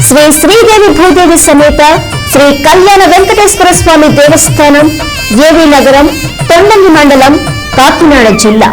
శ్రీ శ్రీదేవి భూదేవి సమేత శ్రీ కళ్యాణ వెంకటేశ్వర స్వామి దేవస్థానం ఏవి నగరం తొండంగి మండలం కాకినాడ జిల్లా.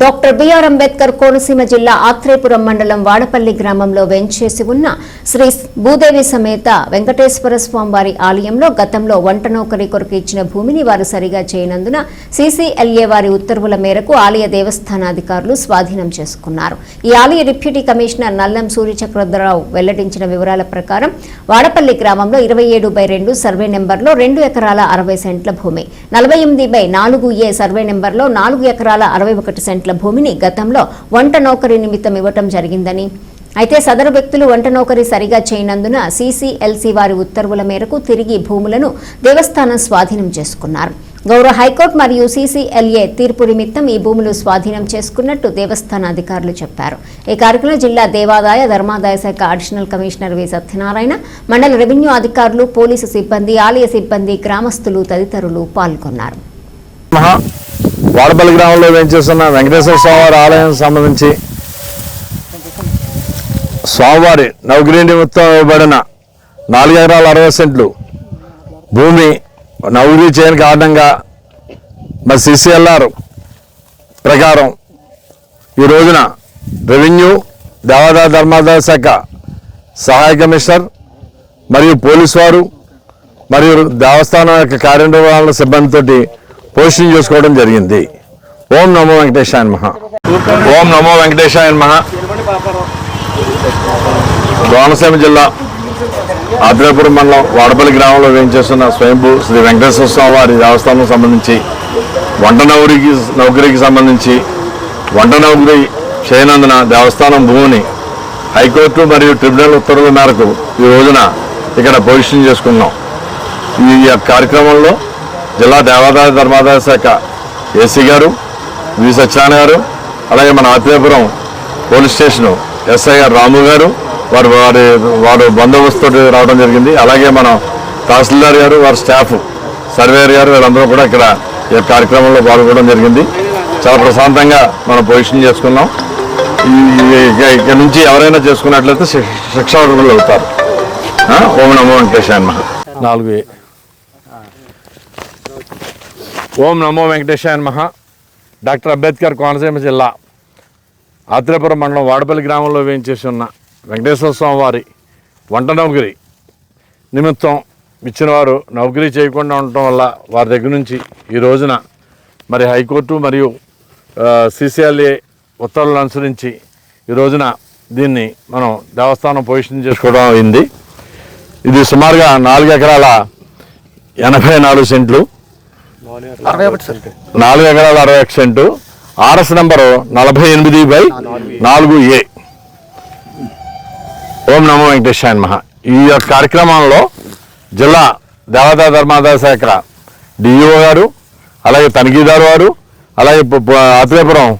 డాక్టర్ బిఆర్ అంబేద్కర్ కోనసీమ జిల్లా ఆత్రేపురం మండలం వాడపల్లి గ్రామంలో వెంచేసి ఉన్న శ్రీ భూదేవి సమేత వెంకటేశ్వర స్వామి వారి ఆలయంలో గతంలో వంట నౌకరీ కొరకు ఇచ్చిన భూమిని వారు సరిగా చేయనందున సీసీఎల్ఏ వారి ఉత్తర్వుల మేరకు ఆలయ దేవస్థానాధికారులు స్వాధీనం చేసుకున్నారు. ఈ ఆలయ డిప్యూటీ కమిషనర్ నల్లం సూర్యచక్రధరరావు వెల్లడించిన వివరాల ప్రకారం వాడపల్లి గ్రామంలో ఇరవై ఏడు బై రెండు సర్వే నెంబర్లో రెండు ఎకరాల అరవై సెంట్ల భూమి నలభై ఎనిమిది బై నాలుగు ఏ సర్వే నెంబర్లో నాలుగు ఎకరాల అరవై ఒకటి సెంట్ల భూమిని గతంలో వంట నౌకరీ నిమిత్తం ఇవ్వటం జరిగిందని. అయితే సదరు వ్యక్తులు వంట నౌకరీ సరిగా చేయనందున సీసీఎల్సీ వారి ఉత్తర్వుల మేరకు తిరిగి భూములను దేవస్థానం స్వాధీనం చేసుకున్నారు. గౌరవ హైకోర్టు మరియు సీసీఎల్ఏ తీర్పు నిమిత్తం ఈ భూములు స్వాధీనం చేసుకున్నట్టు దేవస్థాన అధికారులు చెప్పారు. ఈ కార్యక్రమంలో జిల్లా దేవాదాయ ధర్మాదాయ శాఖ అడిషనల్ కమిషనర్ వి. సత్యనారాయణ మండల రెవెన్యూ అధికారులు పోలీసు సిబ్బంది ఆలయ సిబ్బంది గ్రామస్తులు తదితరులు పాల్గొన్నారు. వాడపల్లి గ్రామంలో వేయించేస్తున్న వెంకటేశ్వర స్వామివారి ఆలయం సంబంధించి స్వామివారి నవగిరి నిమిత్తం ఇవ్వబడిన నాలుగు ఎకరాల అరవై సెంట్లు భూమి నవగిరి చేయని కారణంగా మరి సిసిఎల్ఆర్ ప్రకారం ఈ రోజున రెవెన్యూ దేవాదాయ ధర్మాదాయ శాఖ సహాయ కమిషనర్ మరియు పోలీసు వారు మరియు దేవస్థానం యొక్క కార్యనిర్వహణ సిబ్బందితోటి పోషణ చేసుకోవడం జరిగింది. ఓం నమో వెంకటేశాయన మహా ఓం నమో వెంకటేశాయన మహా కోనసీమ జిల్లా ఆద్రేపురం మండలం వాడపల్లి గ్రామంలో వేయించేస్తున్న స్వయంభూ శ్రీ వెంకటేశ్వర స్వామి వారి దేవస్థానం సంబంధించి వంట నౌరికి నౌకరికి సంబంధించి వంట నౌకరి చేయనందున దేవస్థానం భూమిని హైకోర్టు మరియు ట్రిబ్యునల్ ఉత్తర్వుల మేరకు ఈ రోజున ఇక్కడ పొజిషన్ చేసుకున్నాం. ఈ కార్యక్రమంలో జిల్లా దేవాదాయ ధర్మాదాయ శాఖ ఏసీ గారు వి సత్యనారాయణ గారు అలాగే మన ఆత్మీయపురం పోలీస్ స్టేషన్ ఎస్ఐ గారు రాము గారు వారు వారి వారు బందోబస్తు రావడం జరిగింది. అలాగే మన తహసీల్దార్ గారు వారి స్టాఫ్ సర్వేయర్ గారు వీళ్ళందరూ కూడా ఇక్కడ ఈ కార్యక్రమంలో పాల్గొనడం జరిగింది. చాలా ప్రశాంతంగా మనం పొజిషన్ చేసుకున్నాం. ఇక్కడ ఇక- నుంచి ఎవరైనా చేసుకున్నట్లయితే శిక్ష శిక్షార్హులు అవుతారు. ఓం నమో వెంకటేశ్వర నాలుగు ఓం నమో వెంకటేశాయ మహా డాక్టర్ అంబేద్కర్ కోనసీమ జిల్లా ఆత్రేపురం మండలం వాడపల్లి గ్రామంలో వేయించేసి ఉన్న వెంకటేశ్వర స్వామి వారి వంట నౌకరి నిమిత్తం ఇచ్చిన వారు నౌకరీ చేయకుండా ఉండటం వల్ల వారి దగ్గర నుంచి ఈ రోజున మరి హైకోర్టు మరియు సిసిఎల్ఏ ఉత్తర్వులను అనుసరించి ఈ రోజున దీన్ని మనం దేవస్థానం పొజిషన్ చేసుకోవడం అయింది. ఇది సుమారుగా నాలుగు ఎకరాల ఎనభై నాలుగు సెంట్లు. నాలుగు ఎకరాల. అరవై ఒక సెంటు. ఆర్ఎస్ నంబరు నలభై ఎనిమిది బై నాలుగు ఏ. ఓం నమో వెంకటేశాయన్ మహా ఈ యొక్క కార్యక్రమంలో జిల్లా దేవతా ధర్మాదాయ శాఖ డిఈఓ గారు అలాగే తనిఖీదారు వారు అలాగే ఆత్రేయపురం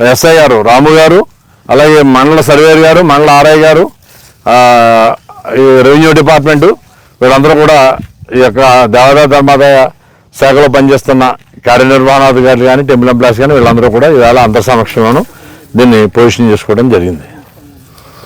ఎస్ఐ గారు రాము గారు అలాగే మండల సర్వేయర్ గారు మండల ఆర్ఐ గారు రెవెన్యూ డిపార్ట్మెంటు వీళ్ళందరూ కూడా ఈ యొక్క దేవతా ధర్మాదాయ శాఖలో పనిచేస్తున్న కార్యనిర్వహణాధికారులు కానీ టెంపుల్ ఎంప్లాయీస్ కానీ వీళ్ళందరూ కూడా ఇవాళ అంతర్ సమక్షంలోనూ దీన్ని పొజిషన్ చేసుకోవడం జరిగింది.